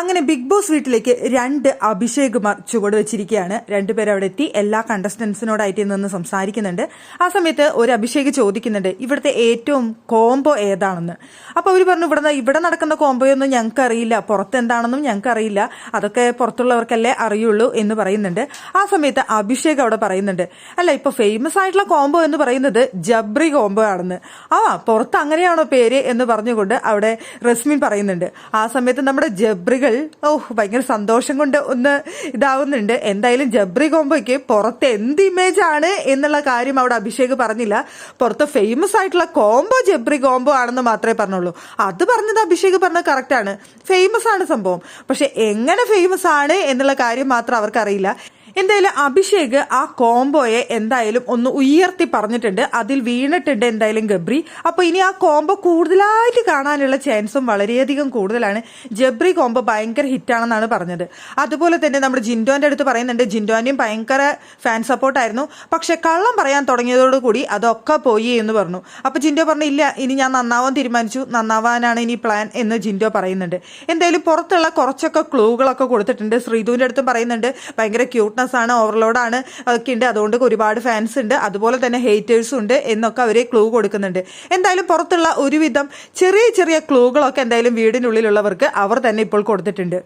അങ്ങനെ big boss വീട്ടിലേക്ക് രണ്ട് അഭിഷേകുമാർ ചുവട് വെച്ചിരിക്കുകയാണ്. രണ്ടുപേരും അവിടെ എത്തി എല്ലാ കണ്ടസ്റ്റൻസിനോടായിട്ട് നിന്ന് സംസാരിക്കുന്നുണ്ട്. ആ സമയത്ത് ഒരു അഭിഷേക് ചോദിക്കുന്നുണ്ട് ഇവിടുത്തെ ഏറ്റവും കോംബോ ഏതാണെന്ന്? അപ്പൊ അവർ പറഞ്ഞു ഇവിടെ ഇവിടെ നടക്കുന്ന കോംബോയൊന്നും ഞങ്ങൾക്ക് അറിയില്ല പുറത്ത് എന്താണെന്നും ഞങ്ങൾക്ക് അറിയില്ല അതൊക്കെ പുറത്തുള്ളവർക്കല്ലേ അറിയുള്ളൂ എന്ന് പറയുന്നുണ്ട്. ആ സമയത്ത് അഭിഷേക് അവിടെ പറയുന്നുണ്ട് അല്ല ഇപ്പൊ ഫേമസ് ആയിട്ടുള്ള കോംബോ എന്ന് പറയുന്നത് ജബ്രി കോംബോ ആണെന്ന്. ആ പുറത്ത് അങ്ങനെയാണോ പേര്? എന്ന് പറഞ്ഞുകൊണ്ട് അവിടെ റസ്മിൻ പറയുന്നുണ്ട്. ആ സമയത്ത് നമ്മുടെ ജബ്രികൾ ഓ ഭയങ്കര സന്തോഷം കൊണ്ട് ഒന്ന് ഇതാവുന്നുണ്ട്. എന്തായാലും ജബ്രി കോംബോയ്ക്ക് പുറത്ത് എന്ത് ഇമേജ് ആണ് എന്നുള്ള കാര്യം അവിടെ അഭിഷേക് പറഞ്ഞില്ല. പുറത്ത് ഫേമസ് ആയിട്ടുള്ള കോംബോ ജബ്രി കോംബോ ആണെന്ന് മാത്രമേ പറഞ്ഞുള്ളൂ. അത് പറഞ്ഞത് അഭിഷേക് പറഞ്ഞത് കറക്റ്റ് ആണ്. ഫേമസ് ആണ് സംഭവം. പക്ഷെ എങ്ങനെ ഫേമസ് ആണ് എന്നുള്ള കാര്യം മാത്രം അവർക്കറിയില്ല. എന്തായാലും അഭിഷേക് ആ കോംബോയെ എന്തായാലും ഒന്ന് ഉയർത്തി പറഞ്ഞിട്ടുണ്ട്. അതിൽ വീണിട്ടുണ്ട് എന്തായാലും ഗബ്രി. അപ്പൊ ഇനി ആ കോംബോ കൂടുതലായിട്ട് കാണാനുള്ള ചാൻസും വളരെയധികം കൂടുതലാണ്. ജബ്രി കോംബോ ഭയങ്കര ഹിറ്റാണെന്നാണ് പറഞ്ഞത്. അതുപോലെ തന്നെ നമ്മുടെ ജിൻഡോന്റെ അടുത്ത് പറയുന്നുണ്ട് ജിൻഡോന്റെയും ഭയങ്കര ഫാൻ സപ്പോർട്ടായിരുന്നു. പക്ഷെ കള്ളം പറയാൻ തുടങ്ങിയതോടുകൂടി അതൊക്കെ പോയി എന്ന് പറഞ്ഞു. അപ്പൊ ജിൻഡോ പറഞ്ഞു ഇല്ല ഇനി ഞാൻ നന്നാവാൻ തീരുമാനിച്ചു. നന്നാവാനാണ് ഇനി പ്ലാൻ എന്ന് ജിൻഡോ പറയുന്നുണ്ട്. എന്തായാലും പുറത്തുള്ള കുറച്ചൊക്കെ ക്ലൂകളൊക്കെ കൊടുത്തിട്ടുണ്ട്. ശ്രീധുവിന്റെ അടുത്തും പറയുന്നുണ്ട് ഭയങ്കര ക്യൂട്ട്നെസ് ആണ് ഓവർലോഡാണ് ഒക്കെ ഉണ്ട്. അതുകൊണ്ട് ഒരുപാട് ഫാൻസ് ഉണ്ട്. അതുപോലെ തന്നെ ഹേറ്റേഴ്സും ഉണ്ട് എന്നൊക്കെ അവർ ക്ലൂ കൊടുക്കുന്നുണ്ട്. എന്തായാലും പുറത്തുള്ള ഒരുവിധം ചെറിയ ചെറിയ ക്ലൂകളൊക്കെ എന്തായാലും വീടിനുള്ളിലുള്ളവർക്ക് അവർ തന്നെ ഇപ്പോൾ കൊടുത്തിട്ടുണ്ട്.